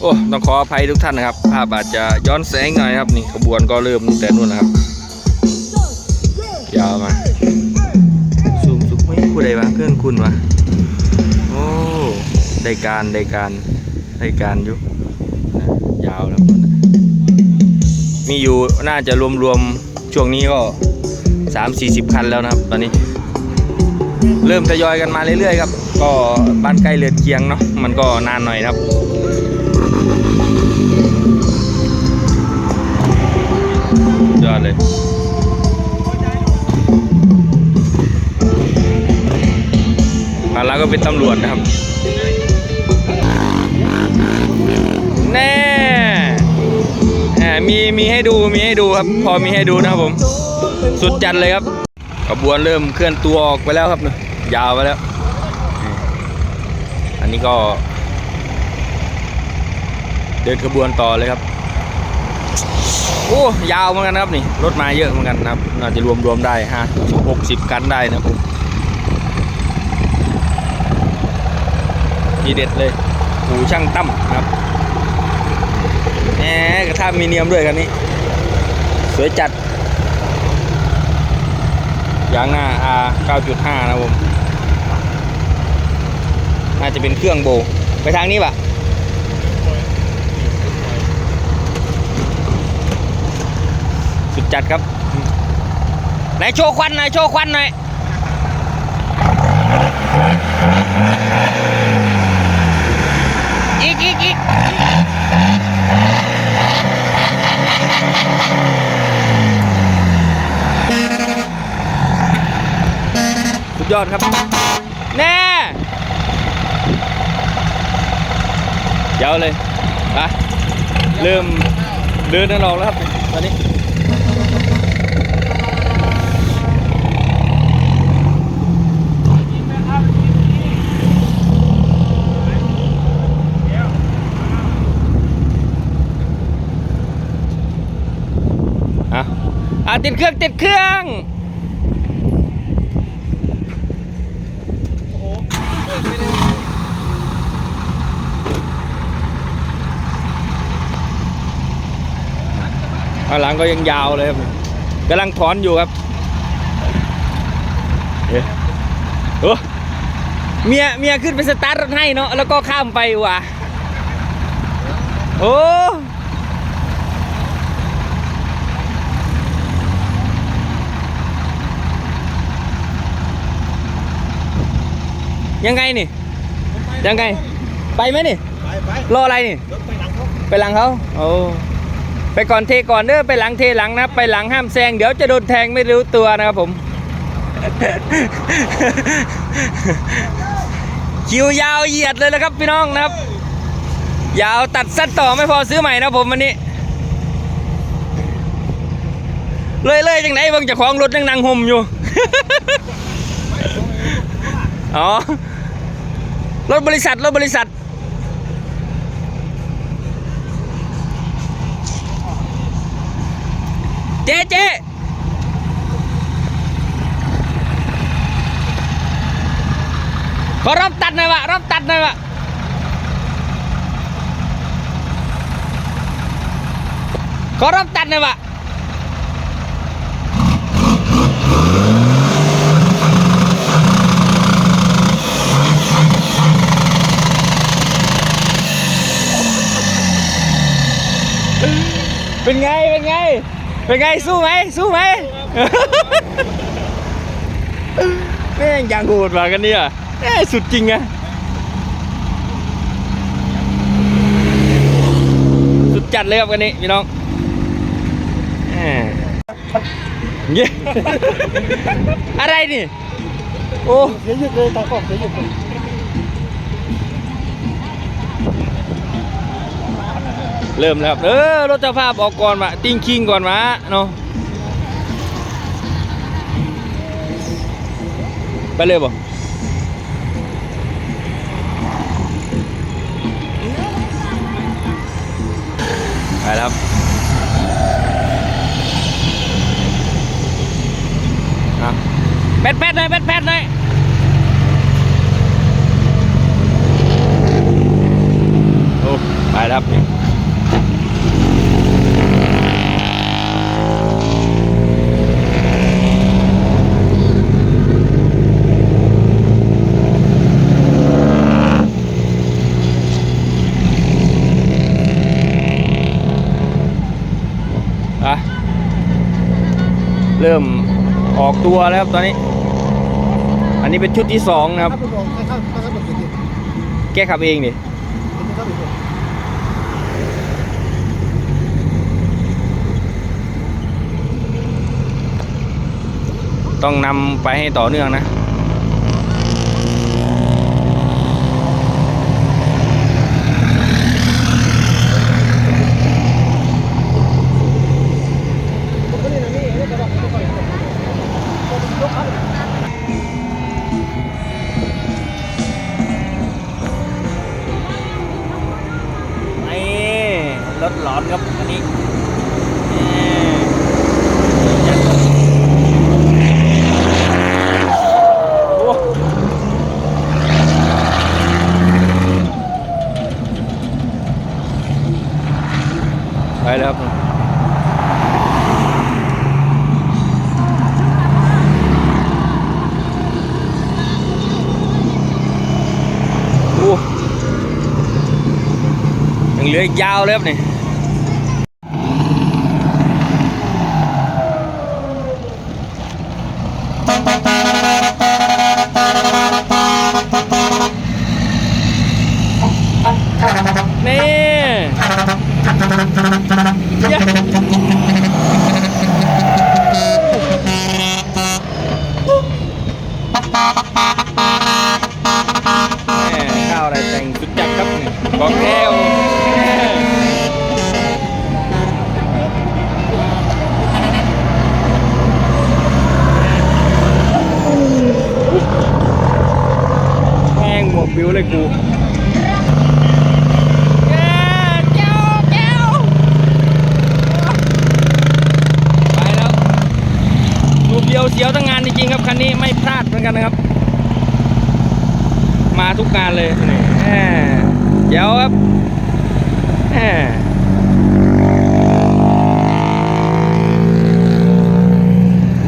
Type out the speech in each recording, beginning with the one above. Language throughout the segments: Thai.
โอ้ต้องขออภัยทุกท่านนะครับ ภาพอาจจะย้อนแสงหน่อยครับนี่ขบวนก็เริ่มแต่นู่นนะครับ ยาวมาซูมซูมไม่ผู้ใดวะเพื่อนคุณวะโอ้ได้การได้การได้การอยู่ยาวแล้วมีอยู่น่าจะรวมๆช่วงนี้ก็สามสี่สิบคันแล้วนะครับ ตอนนี้ เริ่มทยอยกันมาเรื่อยๆครับ ก็บ้านใกล้เรือนเคียงเนาะมันก็นานหน่อยครับ นะครับ แน่แหมมีมีให้ดูมีให้ดูครับ พอมีให้ดูนะครับผม สุดจัดเลยครับขบวนเริ่มเคลื่อนตัวออกไปแล้วครับเนี่ยยาวไปแล้ว อันนี้ก็ เดินขบวนต่อเลยครับ โอ้ยาวเหมือนกันครับนี่รถมาเยอะเหมือนกันนะครับ น่าจะรวมรวมได้ห้าหกสิบคันได้นะครับผม ทีเด็ดเลยหูช่างตั้มนะครับแหมกระทะมีเนียมด้วยคันนี้ สวยจัดยางหน้า R 9.5 นะครับผม น่าจะเป็นเครื่องโบ ไปทางนี้ปะสุดจัดครับ ไหนโชว์ควันหน่อย โชว์ควันหน่อย อีกอีกอีก สุดยอดครับ แน่เดี๋ยวเลยไปเริ่มเดินกันออแล้วครับ ตอนนี้ ติดเครื่องติดเครื่องข้างหลังก็ยังยาวเลยครับกำลังถอนอยู่ครับเอ๊ะโอ้เมียเมียขึ้นไปสตาร์ทรถให้เนาะแล้วก็ข้ามไปว่ะโอ้ ยังไงนี่ ยังไง ไปไหมนี่ ไปไปรออะไรนี่รถไปหลังเขาไปหลังเขาโอ้ไปก่อนเทก่อนเด้อไปหลังเทหลังนะไปหลังห้ามแซงเดี๋ยวจะโดนแทงไม่รู้ตัวนะครับผม คิวยาวเหยียดเลยนะครับพี่น้องนะครับ ยาวตัดสั้นต่อไม่พอซื้อใหม่นะครับผมวันนี้ เลยเลยจังไหนเบางเจะของรถยังนั่งห่มอยู่ อ๋อ รถบริษัท รถบริษัท เจ๊เจ๊ขอรับตัดหน่อยวะรับตัดหน่อยวะขอรับตัดหน่อยวะ เป็นไง เป็นไง เป็นไง สู้ไหม สู้ไหมแม่งยังโหดมากันเนี่ยแม่สุดจริงอะสุดจัดเลยครับกันนี้พี่น้องแหม่ยอะไรนี่ โอ้เสียหยุดเลยตากล้องเสียหยุดเลย เริ่มแล้วครับ เออ รถเจ้าภาพออกก่อนมาติ้งคิงก่อนมาเนาะไปเลยบ่ไปแล้วครับอะแปดแปดหน่อยแปดแปดหน่อยโอ้ไปแล้วครับ เริ่มออกตัวแล้วครับตอนนี้ อันนี้เป็นชุดที่สองนะครับถ้าไปบอกถ้าถ้าถ้าบอกเสร็จดิแกขับเองดิต้องนำไปให้ต่อเนื่องนะ นี่รถหลอนครับอันนี้โอ้ไปแล้วครับโอ้ ยัง เหลืออีกยาวเลยครับนี่เย้แม่ข้าวอะไรแต่งสุดจัดครับนี่บอกแก้ว แม่งหม วกบิวเลยกูเจ้าเจ้าไปแล้วรูเดียวเสียวทั้งงานจริงๆครับคันนี้ไม่พลาดเหมือนกันนะครับ มาทุกงานเลยนี่เดี๋ยวครับ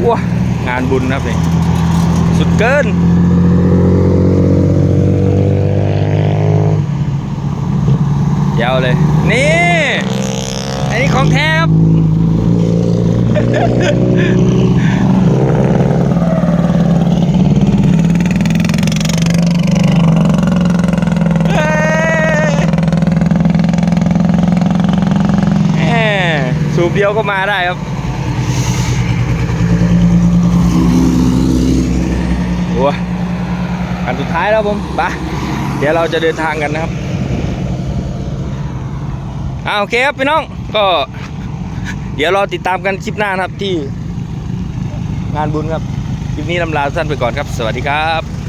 ว้างานบุญครับนี่สุดเกิน ยาวเลย นี่ อันนี้ของแท้ครับเฮ้ยแหมสูบเดียวก็มาได้ครับโอ้ยอันสุดท้ายแล้วผมไปเดี๋ยวเราจะเดินทางกันนะครับ อ่าโอเคครับพี่น้องก็ เดี๋ยวรอติดตามกันคลิปหน้านะครับที่งานบุญครับ คลิปนี้ลำลาสั้นไปก่อนครับ สวัสดีครับ